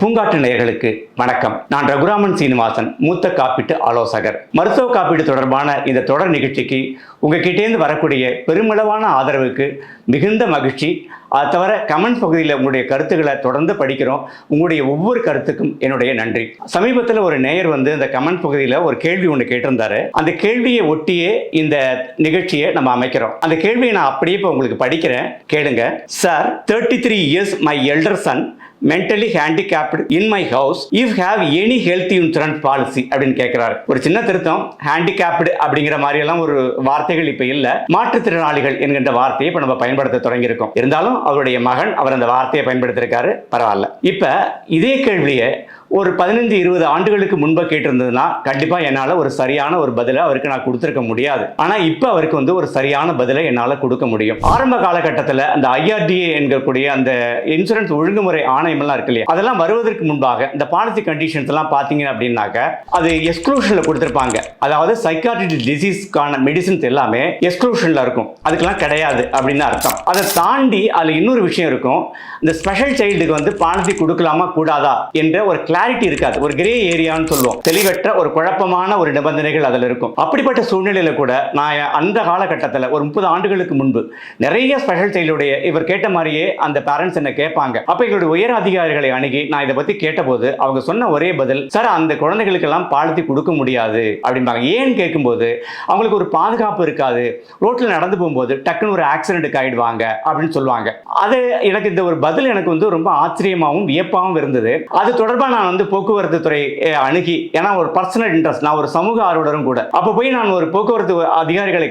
பூங்காற்று நேயர்களுக்கு வணக்கம். நான் ரகுராமன் சீனிவாசன் மூத்த காப்பீட்டு ஆலோசகர். மருத்துவ காப்பீடு தொடர்பான இந்த தொடர் நிகழ்ச்சிக்கு உங்ககிட்டேருந்து வரக்கூடிய பெருமளவான ஆதரவுக்கு மிகுந்த மகிழ்ச்சி. அது தவிர கமெண்ட் பகுதியில் உங்களுடைய கருத்துக்களை தொடர்ந்து படிக்கிறோம். உங்களுடைய ஒவ்வொரு கருத்துக்கும் என்னுடைய நன்றி. சமீபத்தில் ஒரு நேயர் வந்து இந்த கமெண்ட் பகுதியில் ஒரு கேள்வி ஒன்று கேட்டிருந்தாரு. அந்த கேள்வியை ஒட்டியே இந்த நிகழ்ச்சியை நம்ம அமைக்கிறோம். அந்த கேள்வியை நான் அப்படியே இப்போ உங்களுக்கு படிக்கிறேன். கேளுங்க. Sir thirty three years my elder son mentally handicapped in my house if have any health insurance policy அப்படின்னு கேட்கிறாரு. ஒரு சின்ன திருத்தம் ஹேண்டிகேப்டு அப்படிங்கிற மாதிரி எல்லாம் ஒரு வார்த்தைகள் இப்ப இல்ல. மாற்றுத்திறனாளிகள் என்கின்ற வார்த்தையை இப்ப நம்ம பயன்படுத்த தொடங்கியிருக்கோம். இருந்தாலும் அவருடைய மகன் அவர் அந்த வார்த்தையை பயன்படுத்திருக்காரு பரவாயில்ல. இப்ப இதே கேள்வியை ஒரு பதினஞ்சு இருபது ஆண்டுகளுக்கு முன்பு கேட்டிருந்ததுன்னா கண்டிப்பாக என்னால் ஒரு சரியான ஒரு பதிலை அவருக்கு நான் கொடுத்துருக்க முடியாது. ஆனால் இப்போ அவருக்கு வந்து ஒரு சரியான பதிலை என்னால் கொடுக்க முடியும். ஆரம்ப காலகட்டத்தில் அந்த ஐஆர்டிஏ என்கக்கூடிய அந்த இன்சூரன்ஸ் ஒழுங்குமுறை ஆணையம்லாம் இருக்கு இல்லையா? அதெல்லாம் வருவதற்கு முன்பாக இந்த பாலிசி கண்டிஷன்ஸ் எல்லாம் பார்த்தீங்க அப்படின்னாக்க அது எக்ஸ்க்ளூஷனில் கொடுத்துருப்பாங்க. அதாவது சைக்காட்ரிக் டிசீஸ்க்கான மெடிசின்ஸ் எல்லாமே எக்ஸ்க்ளூஷனில் இருக்கும். அதுக்கெல்லாம் கிடையாது அப்படின்னு அர்த்தம். அதை தாண்டி அதில் இன்னொரு விஷயம் இருக்கும். இந்த ஸ்பெஷல் சைல்டுக்கு வந்து பாலிசி கொடுக்கலாமா கூடாதா என்ற ஒரு கிளாரிட்டி இருக்காது. ஒரு கிரே ஏரியான்னு சொல்லுவோம். தெளிவற்ற ஒரு குழப்பமான ஒரு நிபந்தனைகள் அதில் இருக்கும். அப்படிப்பட்ட சூழ்நிலையில் கூட நான் அந்த காலகட்டத்தில் ஒரு முப்பது ஆண்டுகளுக்கு முன்பு நிறைய ஸ்பெஷல் செயலுடைய இவர் கேட்ட மாதிரியே அந்த பேரண்ட்ஸ் என்ன கேட்பாங்க. அப்போ எங்களுடைய உயர் அதிகாரிகளை அணுகி நான் இதை பற்றி கேட்டபோது அவங்க சொன்ன ஒரே பதில் சார் அந்த குழந்தைகளுக்கெல்லாம் பாலிசி கொடுக்க முடியாது. அப்படிம்பாங்க. ஏன்னு கேட்கும்போது அவங்களுக்கு ஒரு பாதுகாப்பு இருக்காது. ரோட்டில் நடந்து போகும்போது டக்குன்னு ஒரு ஆக்சிடென்ட்டுக்கு ஆகிடுவாங்க அப்படின்னு சொல்லுவாங்க. அது எனக்கு இந்த ஒரு பதில் எனக்கு வந்து ரொம்ப ஆச்சரியமாகவும் வியப்பாகவும் இருந்தது. அது தொடர்பாக நான் வந்து போக்குவரத்து துறை அணுகி ஏன்னா ஒரு பர்சனல் இன்ட்ரெஸ்ட் நான் ஒரு சமூக ஆர்வலரும் கூட. அப்போ போய் நான் ஒரு போக்குவரத்து அதிகாரிகளை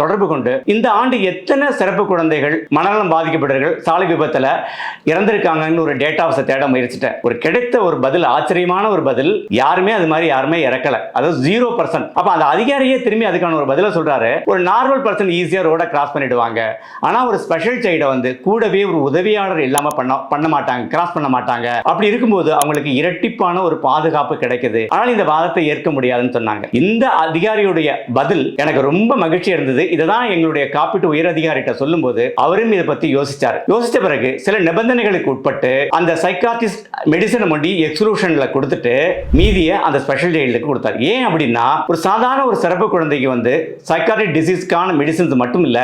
தொடர்பு கொண்டு இந்த ஆண்டு எத்தனை சிறப்பு குழந்தைகள் மனநலம் பாதிக்கப்பட்டவர்கள் சாலை விபத்துல இறந்திருக்காங்கன்னு ஒரு டேட்டாஸை தேட முயற்சிட்டேன் ஒரு கிடைத்த ஒரு பதில் ஆச்சரியமான ஒரு பதில் யாருமே அது மாதிரி யாருமே இறக்கல. அதாவது ஜீரோ பர்சன்ட் அப்போ அந்த அதிகாரியே திரும்பி அதுக்கான ஒரு பதிலை சொல்றாரு. ஒரு நார்மல் பர்சன் ஈஸியாக ரோட கிராஸ் பண்ணிடுவாங்க. ஆனா ஒரு ஸ்பெஷல் சைடை வந்து கூடவே ஒரு உதவியாளர் இல்லாம பண்ண பண்ண மாட்டாங்க கிராஸ் பண்ண மாட்டாங்க. அப்படி இருக்கும்போது அவங்களுக்கு இரண்டு இரட்டிப்பான ஒரு பாதுகாப்பு கிடைக்குது. ஆனால் இந்த வாதத்தை ஏற்க முடியாதுன்னு சொன்னாங்க. இந்த அதிகாரியுடைய பதில் எனக்கு ரொம்ப மகிழ்ச்சி இருந்தது இதுதான் எங்களுடைய காப்பீட்டு உயர் அதிகாரிகிட்ட சொல்லும்போது அவரும் இதை பத்தி யோசிச்சார். யோசிச்ச பிறகு சில நிபந்தனைகளுக்கு உட்பட்டு அந்த சைக்காட்டிஸ்ட் மெடிசனை மட்டும் எக்ஸ்க்ளூஷன்ல கொடுத்துட்டு மீதியை அந்த ஸ்பெஷல் ஜெயிலுக்கு கொடுத்தார். ஏன் அப்படின்னா ஒரு சாதாரண ஒரு சிறப்பு குழந்தைக்கு வந்து சைக்காட்டிக் டிசீஸ்க்கான மெடிசன்ஸ் மட்டும் இல்ல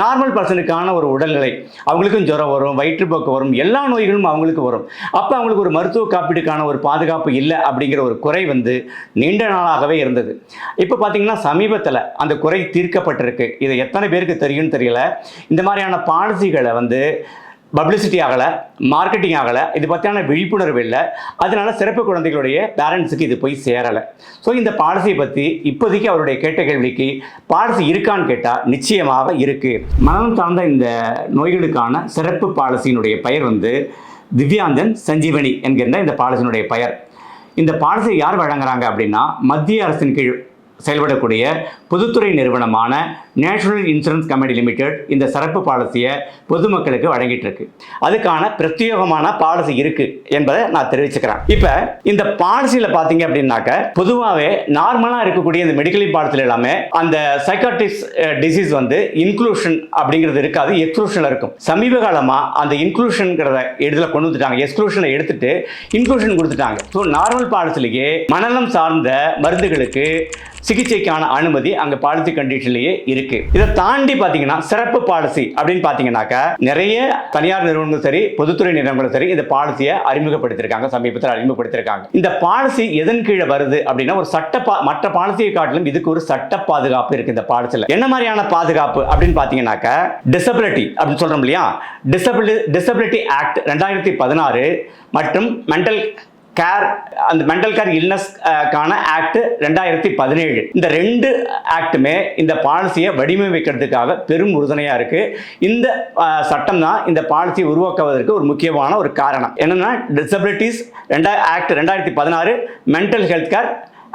நார்மல் பர்சனுக்கான ஒரு உடல்நிலை அவங்களுக்கும் ஜுரம் வரும் வயிற்றுப்போக்கு வரும் எல்லா நோய்களும் அவங்களுக்கு வரும். அப்ப அவங்களுக்கு ஒரு மருத்துவ காப்பீடுக்கான ஒரு பாதுகாப்பு இல்லை அப்படிங்கிற ஒரு குறை வந்து நீண்ட நாளாகவே இருந்தது. இப்போ பார்த்தீங்கன்னா சமீபத்தில் அந்த குறை தீர்க்கப்பட்டிருக்கு. இது எத்தனை பேருக்கு தெரியும்னு தெரியல. இந்த மாதிரியான பாலிசிகளை வந்து பப்ளிசிட்டி ஆகலை மார்க்கெட்டிங் ஆகலை இது பற்றியான விழிப்புணர்வு இல்லை. அதனால சிறப்பு குழந்தைகளுடைய பேரண்ட்ஸுக்கு இது போய் சேரலை. ஸோ இந்த பாலிசியை பற்றி இப்போதைக்கு அவருடைய கேட்ட கேள்விக்கு பாலிசி இருக்கான்னு கேட்டால் நிச்சயமாக இருக்குது மனம் சார்ந்த இந்த நோய்களுக்கான சிறப்பு பாலிசியினுடைய பெயர் வந்து திவ்யாந்தன் சஞ்சீவனி என்கின்ற இந்த பாலிசியினுடைய பெயர். இந்த பாலிசி யார் வழங்குறாங்க அப்படின்னா மத்திய அரசின் கீழ் செயல்படக்கூடிய பொதுத்துறை நிறுவனமான நேஷனல் இன்சூரன்ஸ் கம்பெனி லிமிடெட் இந்த சிறப்பு பாலிசியை பொதுமக்களுக்கு வழங்கிட்டு இருக்கு அதுக்கான பிரத்யேகமான பாலிசி இருக்கு என்பதை நான் தெரிவிச்சுக்கிறேன். இப்போ இந்த பாலிசியில் பார்த்தீங்க அப்படின்னாக்க பொதுவாகவே நார்மலாக இருக்கக்கூடிய இந்த மெடிக்கல் பாலிசியில் எல்லாமே அந்த சைக்காட்டிக்ஸ் டிசீஸ் வந்து இன்க்ளூஷன் அப்படிங்கிறது இருக்காது எக்ஸ்க்ளூஷனில் இருக்கும். சமீப காலமாக அந்த இன்க்ளூஷன்ங்கிறத இடத்துல கொண்டு வந்துட்டாங்க? எக்ஸ்க்ளூஷனை எடுத்துட்டு இன்க்ளூஷன் கொடுத்துட்டாங்க. ஸோ நார்மல் பாலிசிலேயே மனநலம் சார்ந்த மருந்துகளுக்கு சிகிச்சைக்கான அனுமதி அங்க பாலிசி கண்டிஷன்லயே இருக்கு. இதை தாண்டி பாத்தீங்கன்னா சிறப்பு பாலிசி அப்படின்னு பார்த்தீங்கன்னாக்கா நிறைய தனியார் நிறுவனங்களும் சரி பொதுத்துறை நிறுவனங்களும் சரி இந்த பாலிசியை அறிமுகப்படுத்தியிருக்காங்க சமீபத்தில் அறிமுகப்படுத்தியிருக்காங்க இந்த பாலிசி எதன் கீழே வருது அப்படின்னா ஒரு சட்ட பா- மற்ற பாலிசியை காட்டிலும் இதுக்கு ஒரு சட்ட பாதுகாப்பு இருக்கு இந்த பாலிசியில் என்ன மாதிரியான பாதுகாப்பு அப்படின்னு பாத்தீங்கன்னாக்கா டிசபிலிட்டி அப்படின்னு சொல்றோம் இல்லையா? டிசபிலிட்டி டிசபிலிட்டி ஆக்ட் ரெண்டாயிரத்தி பதினாறு மற்றும் மென்டல் கேர் அந்த மென்டல் கேர் இல்னஸ்க்கான கான ஆக்ட் ரெண்டாயிரத்தி பதினேழு. இந்த ரெண்டு ஆக்டுமே இந்த பாலிசியை வடிவமைக்கிறதுக்காக பெரும் உறுதுணையாக இருக்குது இந்த uh, சட்டம் தான் இந்த பாலிசியை உருவாக்குவதற்கு ஒரு முக்கியமான ஒரு காரணம். என்னென்னா டிசபிலிட்டிஸ் ரெண்டா ஆக்ட் ரெண்டாயிரத்தி பதினாறு மென்டல் ஹெல்த் கேர்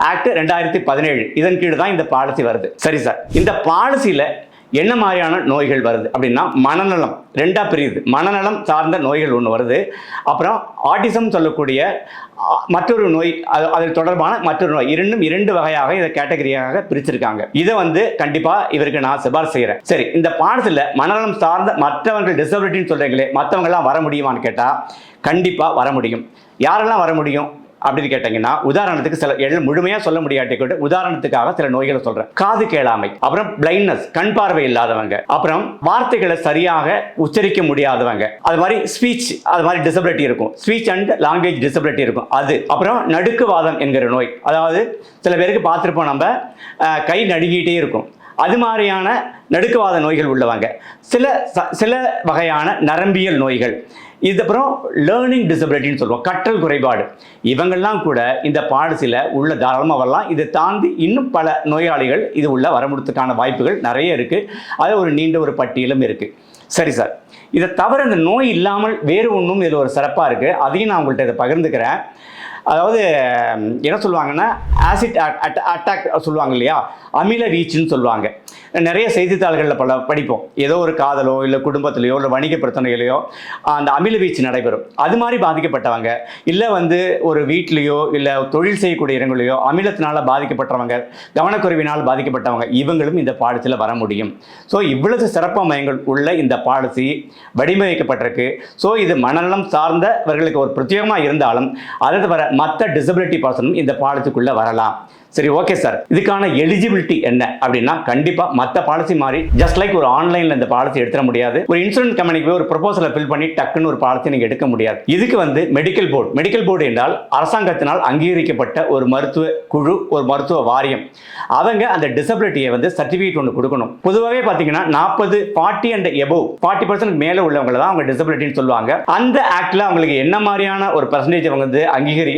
ஆக்ட் ரெண்டாயிரத்தி பதினேழு. இதன் கீழ் தான் இந்த பாலிசி வருது. சரி சார். இந்த பாலிசியில் என்ன மாதிரியான நோய்கள் வருது அப்படின்னா மனநலம் ரெண்டா பிரியுது. மனநலம் சார்ந்த நோய்கள் ஒன்று வருது. அப்புறம் ஆட்டிசம் சொல்லக்கூடிய மற்றொரு நோய் அது அது தொடர்பான மற்றொரு நோய். இரண்டும் இரண்டு வகையாக இதை கேட்டகரியாக பிரிச்சிருக்காங்க. இதை வந்து கண்டிப்பா இவருக்கு நான் சிபாரிசு செய்கிறேன் சரி இந்த பாடத்தில் மனநலம் சார்ந்த மற்றவர்கள் டிசபிலிட்டின்னு சொல்றீங்களே மற்றவங்களாம் வர முடியுமான்னு கேட்டால் கண்டிப்பாக வர முடியும். யாரெல்லாம் வர முடியும்? அப்படின்னு கேட்டீங்கன்னா உதாரணத்துக்கு சில எல்லாம் முழுமையாக சொல்ல முடியாட்டி கூட உதாரணத்துக்காக சில நோய்களை சொல்றேன். காது கேளாமை அப்புறம் பிளைண்ட்னஸ் கண் பார்வை இல்லாதவங்க அப்புறம் வார்த்தைகளை சரியாக உச்சரிக்க முடியாதவங்க. அது மாதிரி ஸ்பீச் அது மாதிரி டிசபிலிட்டி இருக்கும். ஸ்பீச் அண்ட் லாங்குவேஜ் டிசபிலிட்டி இருக்கும். அது. அப்புறம் நடுக்குவாதம் என்கிற நோய். அதாவது சில பேருக்கு பார்த்துருப்போம் நம்ம கை நடுங்கிட்டே இருக்கும். அது மாதிரியான நடுக்குவாத நோய்கள் உள்ளவங்க. சில ச- சில வகையான நரம்பியல் நோய்கள். இது அப்புறம் லேர்னிங் டிசபிலிட்டின்னு சொல்லுவோம். கற்றல் குறைபாடு. இவங்கெல்லாம் கூட இந்த பாலிசியில் உள்ள தாராளமாக வரலாம். இதை தாண்டி இன்னும் பல நோயாளிகள் இது உள்ள வரமுடிறதுக்கான வாய்ப்புகள் நிறைய இருக்குது அது ஒரு நீண்ட ஒரு பட்டியலும் இருக்குது சரி சார். இதை தவிர இந்த நோய் இல்லாமல் வேறு ஒன்றும் இதில் ஒரு சிறப்பாக இருக்குது அதையும் நான் உங்கள்கிட்ட இதை பகிர்ந்துக்கிறேன். அதாவது என்ன சொல்லுவாங்கன்னா ஆசிட் அட்டாக் சொல்லுவாங்க இல்லையா? அமில வீச்சுன்னு சொல்லுவாங்க. நிறைய செய்தித்தாள்களில் பல படிப்போம். ஏதோ ஒரு காதலோ இல்லை குடும்பத்திலையோ இல்லை வணிக பிரச்சனைகளையோ அந்த அமில வீச்சு நடைபெறும். அது மாதிரி பாதிக்கப்பட்டவங்க இல்லை வந்து ஒரு வீட்லேயோ இல்லை தொழில் செய்யக்கூடிய இடங்களையோ அமிலத்தினால் பாதிக்கப்பட்டவங்க கவனக்குறைவினால் பாதிக்கப்பட்டவங்க இவங்களும் இந்த பாலிசியில் வர முடியும். ஸோ இவ்வளவு சிறப்பு மையங்கள் உள்ள இந்த பாலிசி வடிவமைக்கப்பட்டிருக்கு. ஸோ இது மனநலம் சார்ந்தவர்களுக்கு ஒரு பிரத்யேகமாக இருந்தாலும் அதை தவிர மற்ற டிசபிலிட்டி பர்சனும் இந்த பாலிசிக்குள்ளே வரலாம். சரி ஓகே சார் இதுக்கான எலிஜிபிலிட்டி என்ன? அப்படின்னா கண்டிப்பாக மற்ற பாலிசி மாதிரி ஜஸ்ட் லைக் ஒரு ஆன்லைனில் இந்த பாலிசி எடுத்துட முடியாது. ஒரு இன்சூரன்ஸ் கம்பெனிக்கு போய் ஒரு ப்ரொபோசலை ஃபில் பண்ணி டக்குன்னு ஒரு பாலிசி நீங்கள் எடுக்க முடியாது. இதுக்கு வந்து மெடிக்கல் போர்டு மெடிக்கல் போர்டு என்றால் அரசாங்கத்தினால் அங்கீகரிக்கப்பட்ட ஒரு மருத்துவ குழு ஒரு மருத்துவ வாரியம். அவங்க அந்த டிசபிலிட்டியை வந்து சர்டிஃபிகேட் ஒன்று கொடுக்கணும். பொதுவாகவே பார்த்தீங்கன்னா நாற்பது forty and above forty percent மேலே உள்ளவங்களை தான் அவங்க டிசபிலிட்டின்னு சொல்லுவாங்க. அந்த ஆக்டில் அவங்களுக்கு என்ன மாதிரியான ஒரு பர்சன்டேஜ் அவங்க வந்து அங்கீகரி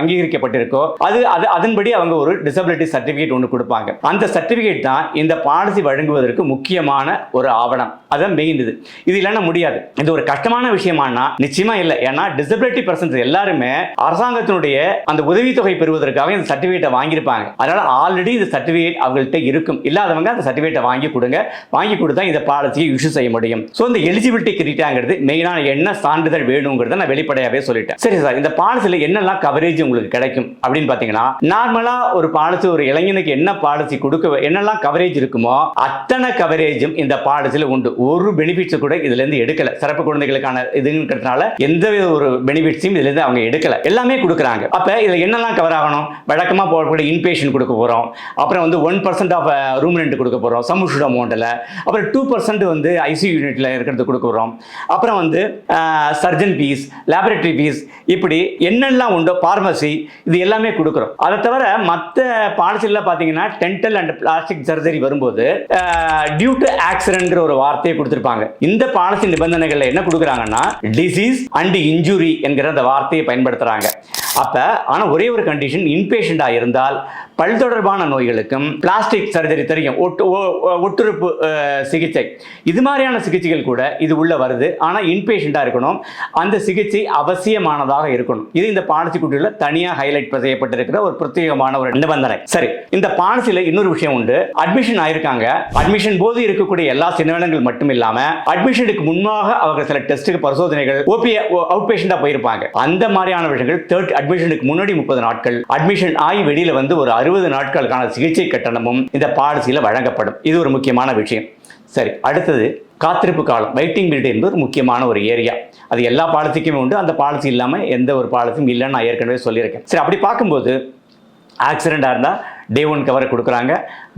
அங்கீகரிக்கப்பட்டிருக்கோ அது அது அதன்படி அவங்க ஒரு ஒரு டிசபிலிட்டி சர்டிஃபிகேட் ஒன்று கொடுப்பாங்க. அந்த சர்டிஃபிகேட் தான் இந்த பாலிசி வழங்குவதற்கு முக்கியமான ஒரு ஆவணம். அதான் மெயின் இது. இது இல்லைன்னா முடியாது. இது ஒரு கஷ்டமான விஷயமானா நிச்சயமா இல்லை. ஏன்னா டிசபிலிட்டி பர்சன்ஸ் எல்லாருமே அரசாங்கத்தினுடைய அந்த உதவித்தொகை பெறுவதற்காக இந்த சர்டிஃபிகேட்டை வாங்கியிருப்பாங்க. அதனால ஆல்ரெடி இந்த சர்டிஃபிகேட் அவங்கள்ட்ட இருக்கும். இல்லாதவங்க அந்த சர்டிஃபிகேட்டை வாங்கி கொடுங்க. வாங்கி கொடுத்தா இந்த பாலிசியை இஷ்யூ செய்ய முடியும். ஸோ இந்த எலிஜிபிலிட்டி கிரிட்டாங்கிறது மெயினான என்ன சான்றிதழ் வேணுங்கிறத நான் வெளிப்படையாகவே சொல்லிட்டேன். சரி சார் இந்த பாலிசியில் என்னெல்லாம் கவரேஜ் உங்களுக்கு கிடைக்கும் அப்படின்னு பார்த்தீங்கன்னா நார்மலாக ஒரு ஒரு பாலிசி ஒரு இளைஞனுக்கு என்ன பாலிசி கொடுக்க என்னெல்லாம் கவரேஜ் இருக்குமோ அத்தனை கவரேஜும் இந்த பாலிசியில் உண்டு. ஒரு பெனிஃபிட்ஸ் கூட இதுல இருந்து எடுக்கல. சிறப்பு குழந்தைகளுக்கான இதுங்கிறதுனால எந்த வித ஒரு பெனிஃபிட்ஸையும் இதுல இருந்து அவங்க எடுக்கல. எல்லாமே கொடுக்குறாங்க. அப்ப இதுல என்னெல்லாம் கவர் ஆகணும்? வழக்கமாக போகக்கூடிய இன்பேஷன் கொடுக்க போறோம். அப்புறம் வந்து one percent of room rent கொடுக்க போறோம். சமுஷுட் அமௌண்ட்டில் அப்புறம் டூ பர்சன்ட் வந்து ஐசி யூனிட்ல இருக்கிறது கொடுக்க போறோம். அப்புறம் வந்து சர்ஜன் ஃபீஸ் லேபரேட்டரி ஃபீஸ் இப்படி என்னெல்லாம் உண்டோ பார்மசி இது எல்லாமே கொடுக்குறோம். அதை தவிர மற்ற பாலிசியில் பார்த்தீங்கன்னா டென்டல் அண்ட் பிளாஸ்டிக் சர்ஜரி வரும்போது டியூ டு ஆக்சிடென்ட்ங்கிற ஒரு வார்த்தையை கொடுத்துருப்பாங்க. இந்த பாலிசி நிபந்தனைகளில் என்ன கொடுக்குறாங்கன்னா டிசீஸ் அண்ட் இன்ஜுரி என்கிற அந்த வார்த்தையை பயன்படுத்துகிறாங்க அப்போ ஆனால் ஒரே ஒரு கண்டிஷன் இன்பேஷண்ட்டாக இருந்தால் பல் தொடர்பான நோய்களுக்கும் பிளாஸ்டிக் சர்ஜரி தெரியும். ஒட்டு ஒ- ஒட்டுறுப்பு சிகிச்சை. இது மாதிரியான சிகிச்சைகள் கூட இது உள்ளே வருது. ஆனால் இன்பேஷண்ட்டாக இருக்கணும். அந்த சிகிச்சை அவசியமானதாக இருக்கணும். இது இந்த பாலிசி குட்டியில் தனியாக ஹைலைட் செய்யப்பட்டிருக்கிற ஒரு பிரத்யேகமான ஒரு நிபந்தனை. சரி இந்த பாலிசியில் இன்னொரு விஷயம் உண்டு. அட்மிஷன் ஆயிருக்காங்க. அட்மிஷன் போது இருக்கக்கூடிய எல்லா சின்னங்கள் மட்டும் இல்லாம அட்மிஷனுக்கு முன்பாக அவங்க சில டெஸ்ட்டுக்கு பரிசோதனைகள் ஓபி அவுட் பேஷண்ட்டாக போயிருப்பாங்க. அந்த மாதிரியான விஷயங்கள் தேர்ட் அட்மிஷனுக்கு முன்னாடி முப்பது நாட்கள் அட்மிஷன் ஆகி வெளியில வந்து ஒரு அறுபது நாட்களுக்கான சிகிச்சை கட்டணமும் இந்த பாலிசியில் வழங்கப்படும். இது ஒரு முக்கியமான விஷயம். சரி அடுத்தது காத்திருப்பு காலம் வெயிட்டிங் பீரியட் என்பது ஒரு முக்கியமான ஒரு ஏரியா. அது எல்லா பாலிசிக்குமே உண்டு. அந்த பாலிசி இல்லாமல் எந்த ஒரு பாலிசியும் இல்லைன்னு நான் ஏற்கனவே சொல்லியிருக்கேன். சரி அப்படி பார்க்கும்போது ஆக்சிடெண்ட்டாக இருந்தால் டே ஒன் கவர் கொடுக்குறாங்க.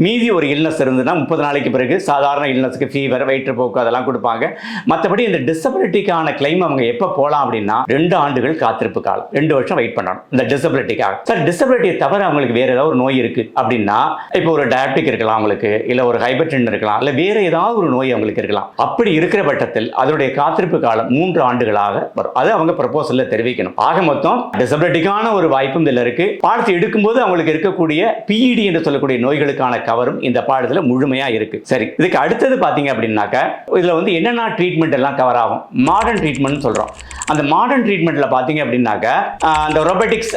மீதி ஒரு இல்னஸ் இருந்ததுன்னா முப்பது நாளைக்கு பிறகு சாதாரண இல்னஸ்க்கு ஃபீவர் வயிற்றுப்போக்கு அதெல்லாம் கொடுப்பாங்க. மற்றபடி இந்த டிசபிலிட்டிக்கான கிளைம் அவங்க எப்போ போகலாம் அப்படின்னா ரெண்டு ஆண்டுகள் காத்திருப்பு காலம். ரெண்டு வருஷம் வெயிட் பண்ணணும். இந்த டிசபிலிட்டிக்காக சார் டிசபிலிட்டியை தவிர அவங்களுக்கு வேறு ஏதாவது ஒரு நோய் இருக்குது அப்படின்னா இப்போ ஒரு டயபெட்டிக் இருக்கலாம் அவங்களுக்கு இல்லை ஒரு ஹைபர்டன் இருக்கலாம் இல்லை வேறு ஏதாவது ஒரு நோய் அவங்களுக்கு இருக்கலாம். அப்படி இருக்கிற பட்சத்தில் அதனுடைய காத்திருப்பு காலம் மூன்று ஆண்டுகளாக வரும். அது அவங்க ப்ரப்போசலில் தெரிவிக்கணும். ஆக மொத்தம் டிசபிலிட்டிக்கான ஒரு வாய்ப்பும் இதில் இருக்குது பாடத்தை எடுக்கும்போது அவங்களுக்கு இருக்கக்கூடிய பிஇடி என்று சொல்லக்கூடிய நோய்களுக்கான கவரும் இந்த பாடத்தில் முழுமையாக இருக்கு. சரி இதுக்கு அடுத்தது பார்த்தீங்க அப்படின்னாக்கா இதில் வந்து என்னென்ன ட்ரீட்மெண்ட் எல்லாம் கவர் ஆகும்? மாடர்ன் ட்ரீட்மெண்ட் சொல்கிறோம் அந்த மாடர்ன் ட்ரீட்மெண்ட்டில் பார்த்தீங்க அப்படின்னாக்கா அந்த ரொபோட்டிக்ஸ்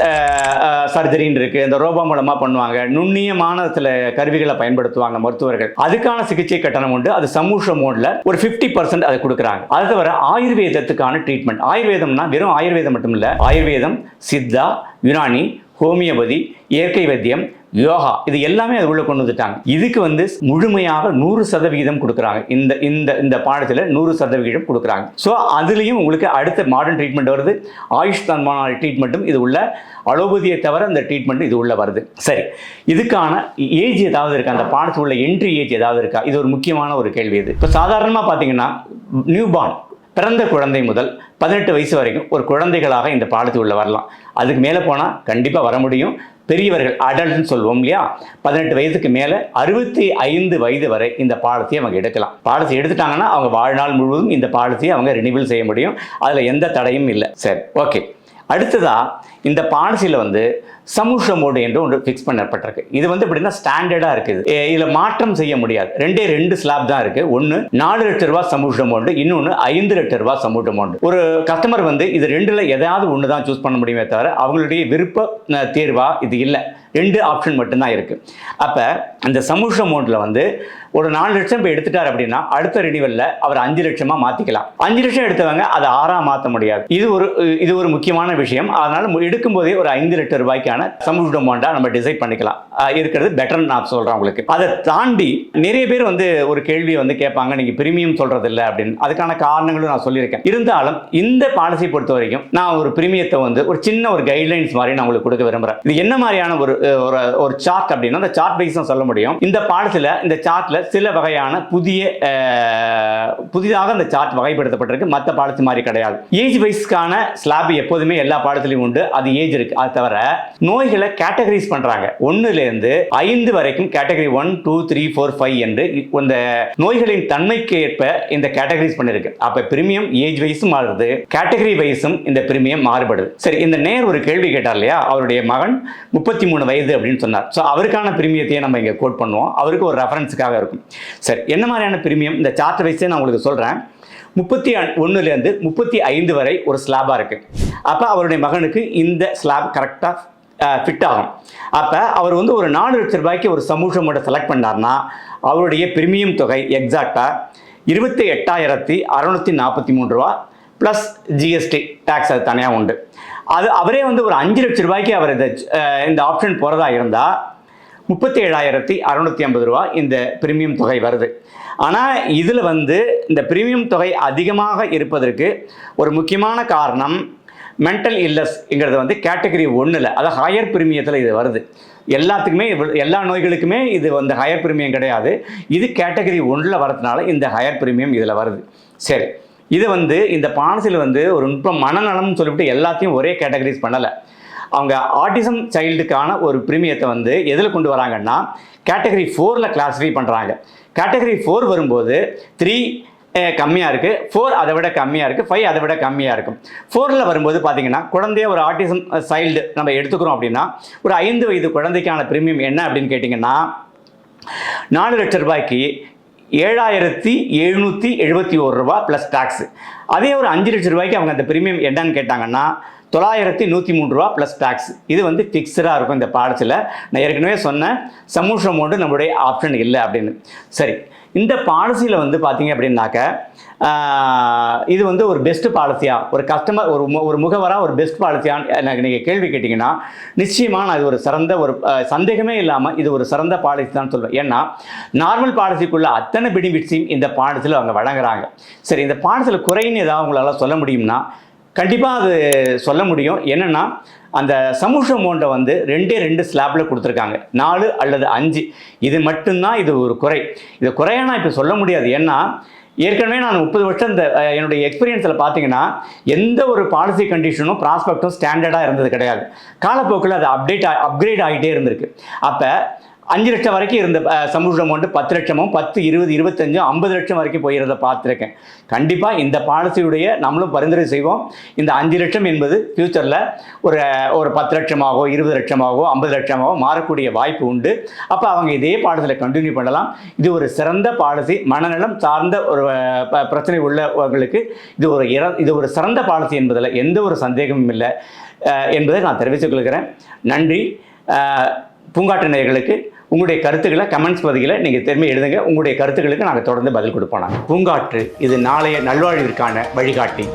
சர்ஜரின்னு இருக்குது இந்த ரோபோ மூலமாக பண்ணுவாங்க. நுண்ணியமான சில கருவிகளை பயன்படுத்துவாங்க மருத்துவர்கள். அதுக்கான சிகிச்சை கட்டணம் உண்டு. அது சமூக மோடில் ஒரு ஃபிஃப்டி பர்சன்ட் அதை கொடுக்குறாங்க. அது தவிர ஆயுர்வேதத்துக்கான ட்ரீட்மெண்ட் ஆயுர்வேதம்னா வெறும் ஆயுர்வேதம் மட்டும் இல்லை ஆயுர்வேதம் சித்தா யுனானி ஹோமியோபதி இயற்கை வைத்தியம் யோகா இது எல்லாமே அது உள்ள கொண்டு வந்துட்டாங்க. இதுக்கு வந்து முழுமையாக நூறு சதவிகிதம் கொடுக்குறாங்க. இந்த இந்த இந்த பாடத்தில் நூறு சதவிகிதம் கொடுக்குறாங்க. ஸோ அதுலேயும் உங்களுக்கு அடுத்த மாடர்ன் ட்ரீட்மெண்ட் வருது. ஆயுஷ் தன்மான ட்ரீட்மெண்ட்டும் இது உள்ள அலோபதியை தவிர அந்த ட்ரீட்மெண்ட் இது உள்ள வருது. சரி. இதுக்கான ஏஜ் ஏதாவது இருக்கா? அந்த பாடத்தில் உள்ள என்ட்ரி ஏஜ் ஏதாவது இருக்கா? இது ஒரு முக்கியமான ஒரு கேள்வி இது. இப்போ சாதாரணமாக பார்த்தீங்கன்னா நியூ பார்ன் பிறந்த குழந்தை முதல் பதினெட்டு வயசு வரைக்கும் ஒரு குழந்தைகளாக இந்த பாடத்துக்கு உள்ள வரலாம். அதுக்கு மேலே போனால் கண்டிப்பாக வர முடியும். பெரியவர்கள் அடல்ட்னு சொல்லுவோம் இல்லையா? பதினெட்டு வயதுக்கு மேலே அறுபத்தி ஐந்து வயது வரை இந்த பாடத்தை அவங்க எடுக்கலாம். பாடத்தை எடுத்துட்டாங்கன்னா அவங்க வாழ்நாள் முழுவதும் இந்த பாடத்தை அவங்க ரினிவல் செய்ய முடியும். அதில் எந்த தடையும் இல்லை. சரி ஓகே அடுத்ததாக இந்த பாலிசியில் வந்து சமூக மோடு என்று ஒன்று ஃபிக்ஸ் பண்ணப்பட்டிருக்கு. இது வந்து எப்படின்னா ஸ்டாண்டர்டாக இருக்குது. எ- இதுல மாற்றம் செய்ய முடியாது. ரெண்டே ரெண்டு ஸ்லாப் தான் இருக்கு. ஒன்று நாலு லட்ச ரூபா சமூக மோண்டு இன்னொன்று ஐந்து லட்ச ரூபா சமூக மோண்டு ஒரு கஸ்டமர் வந்து இது ரெண்டுல எதாவது ஒன்று தான் சூஸ் பண்ண முடியுமே தவிர அவங்களுடைய விருப்ப தேர்வாக தேர்வா இது இல்லை. ரெண்டு ஆப்ஷன் மட்டும்தான் இருக்குது அப்போ அந்த சமூக அமௌண்ட்டில் வந்து ஒரு நாலு லட்சம் இப்போ எடுத்துட்டார் அப்படின்னா அடுத்த ரினிவலில் அவர் அஞ்சு லட்சமாக மாற்றிக்கலாம் அஞ்சு லட்சம் எடுத்தவங்க அதை ஆறாக மாற்ற முடியாது. இது ஒரு இது ஒரு முக்கியமான விஷயம். அதனால் மு- எடுக்கும்போதே ஒரு ஐந்து லட்சம் ரூபாய்க்கான சமூக அமௌண்ட்டாக நம்ம டிசைட் பண்ணிக்கலாம். இருக்கிறது பெட்டர் நான் சொல்கிறேன் உங்களுக்கு. அதை தாண்டி நிறைய பேர் வந்து ஒரு கேள்வியை வந்து கேட்பாங்க நீங்கள் பிரீமியம் சொல்கிறது இல்லை அப்படின்னு. அதுக்கான காரணங்களும் நான் சொல்லியிருக்கேன். இருந்தாலும் இந்த பாலிசி பொறுத்த வரைக்கும் நான் ஒரு பிரீமியத்தை வந்து ஒரு சின்ன ஒரு கைட்லைன்ஸ் மாதிரி நான் உங்களுக்கு கொடுக்க விரும்புகிறேன் இது என்ன மாதிரியான ஒரு ஒரு ஒரு சார்ட் அப்படின்னா அந்த சார்ட் வைஸ் தான் சொல்ல முடியும். இந்த பாடத்தில் இந்த சார்ட்டில் சில வகையான புதிய புதிதாக அந்த சார்ட் வகைப்படுத்தப்பட்டிருக்கு. மற்ற பாடத்து மாதிரி கிடையாது. ஏஜ் வைஸ்க்கான ஸ்லாப் எப்போதுமே எல்லா பாடத்துலையும் உண்டு. அது ஏஜ் இருக்கு. அது தவிர நோய்களை கேட்டகரிஸ் பண்றாங்க. ஒன்றுலேருந்து ஐந்து வரைக்கும் category one two three four five என்று இந்த நோய்களின் தன்மைக்கு ஏற்ப இந்த கேட்டகரிஸ் பண்ணிருக்கு. அப்ப பிரீமியம் ஏஜ் வைஸும் மாறுது. கேட்டகரி வைஸும் இந்த பிரீமியம் மாறுபடுது. சரி இந்த நேர் ஒரு கேள்வி கேட்டார் இல்லையா? அவருடைய மகன் முப்பத்தி மூணு வயது அப்படின்னு சொன்னார். ஸோ அவருக்கான பிரீமியத்தையே நம்ம இங்கே கோட் பண்ணுவோம். அவருக்கு ஒரு ரெஃபரன்ஸுக்காக இருக்கும். சரி என்ன மாதிரியான பிரீமியம்? இந்த சார்ட் வைஸே நான் உங்களுக்கு சொல்கிறேன் முப்பத்தி ஒன்றுலேருந்து முப்பத்தி ஐந்து வரை ஒரு ஸ்லாபாக இருக்குது அப்போ அவருடைய மகனுக்கு இந்த ஸ்லாப் கரெக்டாக ஃபிட் ஆகும். அப்போ அவர் வந்து ஒரு நாலு லட்ச ரூபாய்க்கு ஒரு சமூகமோட செலக்ட் பண்ணார்னா அவருடைய பிரீமியம் தொகை எக்ஸாக்டாக இருபத்தி எட்டாயிரத்தி அறநூற்றி நாற்பத்தி மூணு ரூபா ப்ளஸ் ஜிஎஸ்டி டேக்ஸ் அது தனியாக உண்டு. அது அவரே வந்து ஒரு அஞ்சு லட்ச ரூபாய்க்கு அவர் இந்த இந்த ஆப்ஷன் போகிறதா இருந்தால் முப்பத்தி ஏழாயிரத்தி அறநூற்றி ஐம்பது ரூபா இந்த பிரீமியம் தொகை வருது. ஆனால் இதில் வந்து இந்த பிரீமியம் தொகை அதிகமாக இருப்பதற்கு ஒரு முக்கியமான காரணம் மென்டல் இல்லஸ்ங்கிறது வந்து கேட்டகரி ஒன்றில் அதாவது ஹையர் பிரீமியத்தில் இது வருது. எல்லாத்துக்குமே எல்லா நோய்களுக்குமே இது வந்து ஹையர் பிரீமியம் கிடையாது. இது கேட்டகரி ஒன்றில் வரதுனால இந்த ஹையர் பிரீமியம் இதில் வருது. சரி. இது வந்து இந்த பாலிசியில் வந்து ஒரு நுட்பம் மனநலம்னு சொல்லிவிட்டு எல்லாத்தையும் ஒரே கேட்டகரைஸ் பண்ணலை. அவங்க ஆட்டிசம் சைல்டுக்கான ஒரு பிரீமியத்தை வந்து எதில் கொண்டு வராங்கன்னா கேட்டகரி ஃபோரில் கிளாஸிஃபை பண்ணுறாங்க கேட்டகரி ஃபோர் வரும்போது த்ரீ eh, கம்மியாக இருக்குது ஃபோர் அதை விட கம்மியாக இருக்குது ஃபைவ் அதை விட கம்மியாக இருக்கும். ஃபோரில் வரும்போது பார்த்தீங்கன்னா குழந்தைய ஒரு ஆட்டிசம் சைல்டு eh, நம்ம எடுத்துக்கிறோம் அப்படின்னா ஒரு ஐந்து வயது குழந்தைக்கான பிரீமியம் என்ன அப்படின்னு கேட்டிங்கன்னா நாலு லட்ச ரூபாய்க்கு ஏழாயிரத்தி எழுநூற்றி எழுபத்தி ஒரு ரூபா ப்ளஸ் டேக்ஸு அதே ஒரு அஞ்சு லட்ச ரூபாய்க்கு அவங்க அந்த ப்ரீமியம் என்னன்னு கேட்டாங்கன்னா தொள்ளாயிரத்தி நூற்றி மூணு ரூபா ப்ளஸ் டேக்ஸ் இது வந்து ஃபிக்ஸடாக இருக்கும் இந்த பாடத்தில். நான் ஏற்கனவே சொன்னேன் சமூக அமௌண்ட்டு நம்மளுடைய ஆப்ஷன் இல்லை அப்படின்னு. சரி இந்த பாலிசியில் வந்து பார்த்தீங்க அப்படின்னாக்க இது வந்து ஒரு பெஸ்ட் பாலிசியாக ஒரு கஸ்டமர் ஒரு மு- ஒரு முகவராக ஒரு பெஸ்ட் பாலிசியான்னு எனக்கு நீங்கள் கேள்வி கேட்டிங்கன்னா நிச்சயமாக நான் இது ஒரு சிறந்த ஒரு சந்தேகமே இல்லாமல் இது ஒரு சிறந்த பாலிசி தான் சொல்வேன். ஏன்னா நார்மல் பாலிசிக்குள்ள அத்தனை பெனிஃபிட்ஸையும் இந்த பாலிசியில் அவங்க வழங்குறாங்க. சரி இந்த பாலிசியில் குறைன்னு ஏதாவது உங்களால் சொல்ல முடியும்னா கண்டிப்பாக அது சொல்ல முடியும். என்னென்னா அந்த சமூக மோண்டை வந்து ரெண்டே ரெண்டு ஸ்லாப்பில் கொடுத்துருக்காங்க. நாலு அல்லது அஞ்சு. இது மட்டும்தான் இது ஒரு குறை. இது குறையா நான் இப்போ சொல்ல முடியாது. ஏன்னா ஏற்கனவே நான் முப்பது வருஷம் இந்த என்னுடைய எக்ஸ்பீரியன்ஸில் பார்த்தீங்கன்னா எந்த ஒரு பாலிசி கண்டிஷனும் ப்ராஸ்பெக்டும் ஸ்டாண்டர்டாக இருந்தது கிடையாது. காலப்போக்கில் அது அப்டேட் அப்கிரேட் ஆகிட்டே இருந்திருக்கு. அப்போ அஞ்சு லட்சம் வரைக்கும் இருந்த அஹ், சமூக அமௌண்ட்டு பத்து லட்சமும் பத்து இருபது இருபத்தஞ்சும் ஐம்பது லட்சம் வரைக்கும் போயிருந்த பார்த்துருக்கேன். கண்டிப்பாக இந்த பாலிசியுடைய நம்மளும் பரிந்துரை செய்வோம். இந்த அஞ்சு லட்சம் என்பது ஃப்யூச்சரில் ஒரு ஒரு பத்து லட்சமாகவோ இருபது லட்சமாகவோ ஐம்பது லட்சமாகவோ மாறக்கூடிய வாய்ப்பு உண்டு. அப்போ அவங்க இதே பாடத்தில் கண்டினியூ பண்ணலாம். இது ஒரு சிறந்த பாலிசி மனநலம் சார்ந்த ஒரு ப- பிரச்சனை உள்ளவர்களுக்கு இது ஒரு இற இது ஒரு சிறந்த பாலிசி என்பதில் எந்த ஒரு சந்தேகமும் இல்லை. என்பதை நான் தெரிவித்துக் கொள்கிறேன். நன்றி. பூங்காட்டு நேயர்களுக்கு உங்களுடைய கருத்துக்களை கமெண்ட்ஸ் பதிவில் நீங்கள் திரும்பி எழுதுங்க. உங்களுடைய கருத்துக்களுக்கு நாங்கள் தொடர்ந்து பதில் கொடுப்போம் நாங்கள் பூங்காற்று இது நாளைய நல்வாழ்விற்கான வழிகாட்டி.